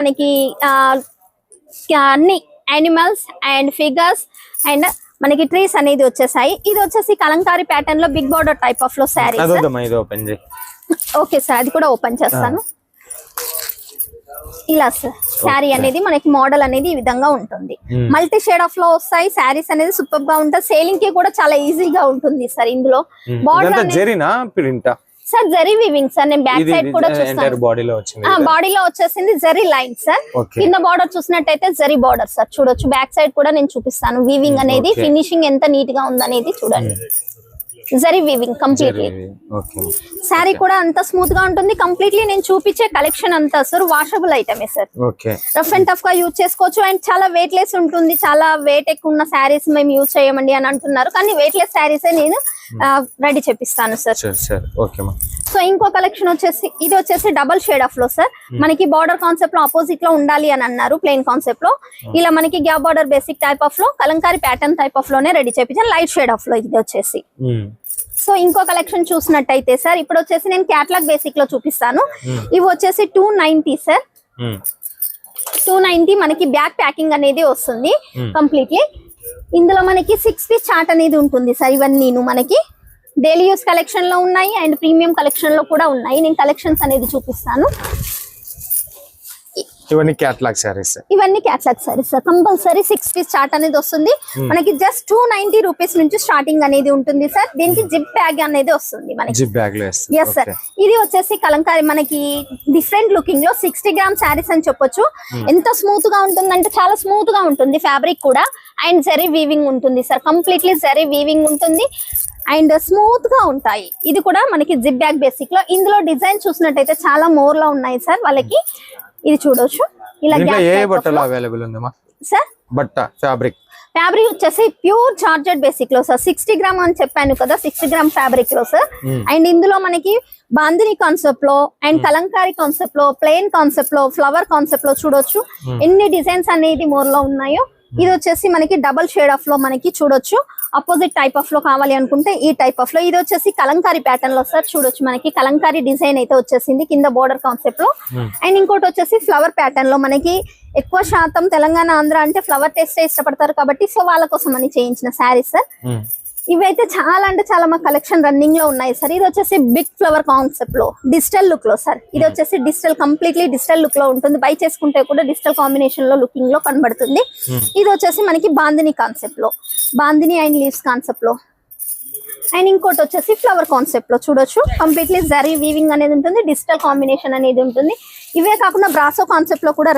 మనకి అన్ని animals and figures and మనకి ట్రీస్ అనేది వచ్చేసాయి. ఇది వచ్చేసి కలంకారీ ప్యాటర్న్లో బిగ్ బార్డర్ టైప్ ఆఫ్లో శారీ ఓకే సార్ అది కూడా ఓపెన్ చేస్తాను. ఇలా సార్ శారీ అనేది మనకి మోడల్ అనేది ఈ విధంగా ఉంటుంది. Hmm. మల్టీ షేడ్ ఆఫ్లో వస్తాయి శారీస్ అనేది సూపర్గా ఉంటుంది సేలింగ్కి కూడా చాలా ఈజీగా ఉంటుంది సార్ ఇందులో. బార్డర్ ప్రింటా సార్ జరీ వివింగ్ సార్. నేను బ్యాక్ సైడ్ కూడా చూస్తాను బాడీలో వచ్చింది ఆ బాడీలో వచ్చేసింది జరీ లైన్ సార్. కింద బార్డర్ చూసినట్టయితే జరీ బార్డర్ సార్. చూడొచ్చు. బ్యాక్ సైడ్ కూడా నేను చూపిస్తాను. వీవింగ్ అనేది okay. ఫినిషింగ్ ఎంత నీట్గా ఉందనేది చూడండి. జరీ వీవింగ్ కంప్లీట్లీ శారీ కూడా అంత స్మూత్గా ఉంటుంది. కంప్లీట్లీ నేను చూపించే కలెక్షన్ అంతా సార్ వాషబుల్ ఐటమే సార్. రఫ్ అండ్ టఫ్గా యూజ్ చేసుకోవచ్చు. అండ్ చాలా వెయిట్ లెస్ ఉంటుంది. చాలా వెయిట్ ఎక్కువ ఉన్న శారీస్ మేము యూజ్ చేయమండి అని అంటున్నారు. కానీ వెయిట్ లెస్ శారీస్ నేను రెడీ చేపిస్తాను సార్. సో ఇంకో కలెక్షన్ వచ్చేసి ఇది వచ్చేసి డబల్ షేడ్ ఆఫ్లో సార్. మనకి బార్డర్ కాన్సెప్ట్లో ఆపోజిట్లో ఉండాలి అని అన్నారు ప్లెయిన్ కాన్సెప్ట్లో. ఇలా మనకి గ్యాప్ బార్డర్ బేసిక్ టైప్ ఆఫ్లో కలంకారీ ప్యాటర్న్ టైప్ ఆఫ్లోనే రెడీ చేపించాను లైట్ షేడ్ ఆఫ్లో ఇది వచ్చేసి. సో ఇంకో కలెక్షన్ చూసినట్టయితే సార్ ఇప్పుడు వచ్చేసి నేను క్యాట్లాగ్ బేసిక్లో చూపిస్తాను. ఇవి వచ్చేసి two ninety sir. Two ninety మనకి బ్యాక్ ప్యాకింగ్ అనేది వస్తుంది. కంప్లీట్లీ. ఇందులో మనకి సిక్స్ పీస్ చార్ట్ అనేది ఉంటుంది సార్ ఇవన్నీ మనకి. డైలీ యూస్ కలెక్షన్లో ఉన్నాయి అండ్ ప్రీమియం కలెక్షన్లో కూడా ఉన్నాయి. నేను కలెక్షన్స్ అనేది చూపిస్తాను. ఇవన్నీ క్యాట్లాగ్ శారీస్ ఇవన్నీ catalogue sarees sir compulsory six piece chart అనేది వస్తుంది. మనకి జస్ట్ టూ నైన్టీ రూపీస్ నుంచి స్టార్టింగ్ అనేది ఉంటుంది సార్ దీనికి జిప్ బ్యాగ్ అనేది వస్తుంది మనకి. జిప్ బ్యాగ్ ఎస్ సార్ ఇది వచ్చేసి కలంకారీ మనకి డిఫరెంట్ లుకింగ్లో సిక్స్టీ గ్రామ్ శారీస్ అని చెప్పొచ్చు. ఎంత స్మూత్గా ఉంటుందంటే చాలా స్మూత్గా ఉంటుంది ఫ్యాబ్రిక్ కూడా. అండ్ జరీ వీవింగ్ ఉంటుంది సార్ కంప్లీట్లీ జరీ వీవింగ్ ఉంటుంది. అండ్ స్మూత్గా ఉంటాయి. ఇది కూడా మనకి జిప్ బ్యాగ్ బేసిక్లో. ఇందులో డిజైన్ చూసినట్టయితే చాలా మోర్లో ఉన్నాయి సార్ వాళ్ళకి. ఇది చూడొచ్చు. ఇలా ఏ బట్టలు. Available sir? బట్ట ఫ్యాబ్రిక్ ఫ్యాబ్రిక్ వచ్చేసి ప్యూర్ చార్జెడ్ బేసిక్లో సార్. సిక్స్టీ గ్రామ్ అని చెప్పాను కదా సిక్స్టీ గ్రామ్ ఫ్యాబ్రిక్లో సార్. అండ్ ఇందులో మనకి బాందిని కాన్సెప్ట్లో అండ్ కలంకారీ కాన్సెప్ట్లో ప్లెయిన్ కాన్సెప్ట్లో ఫ్లవర్ కాన్సెప్ట్లో చూడొచ్చు. ఎన్ని డిజైన్స్ అనేది మోర్లో ఉన్నాయో ఇది వచ్చేసి మనకి డబల్ షేడ్ ఆఫ్లో మనకి చూడొచ్చు. అపోజిట్ టైప్ ఆఫ్లో కావాలి అనుకుంటే ఈ టైప్ ఆఫ్లో. ఇది వచ్చేసి కలంకారీ ప్యాటర్న్లో సార్ చూడొచ్చు మనకి. కలంకారీ డిజైన్ అయితే వచ్చేసింది కింద బోర్డర్ కాన్సెప్ట్లో. అండ్ ఇంకోటి వచ్చేసి ఫ్లవర్ ప్యాటర్న్లో మనకి ఎక్కువ శాతం తెలంగాణ ఆంధ్ర అంటే ఫ్లవర్ టేస్ట్ ఇష్టపడతారు కాబట్టి సో వాళ్ళ కోసం అని చేయించిన శారీస్ సార్. ఇవైతే చాలా అంటే చాలా మా కలెక్షన్ రన్నింగ్లో ఉన్నాయి సార్ ఇది వచ్చేసి బిగ్ ఫ్లవర్ కాన్సెప్ట్లో డిజిటల్ లుక్లో సార్ ఇది వచ్చేసి డిజిటల్ కంప్లీట్లీ డిజిటల్ లుక్లో ఉంటుంది. బై చేసుకుంటే కూడా డిజిటల్ కాంబినేషన్లో లుకింగ్లో కనబడుతుంది. ఇది వచ్చేసి మనకి బాందిని కాన్సెప్ట్లో బాందిని అండ్ లీవ్స్ కాన్సెప్ట్లో. అండ్ ఇంకోటి వచ్చేసి ఫ్లవర్ కాన్సెప్ట్లో చూడొచ్చు. కంప్లీట్లీ జరీ వీవింగ్ అనేది ఉంటుంది డిజిటల్ కాంబినేషన్ అనేది ఉంటుంది. ఇవే కాకుండా బ్రాసో కాన్సెప్ట్లో కూడా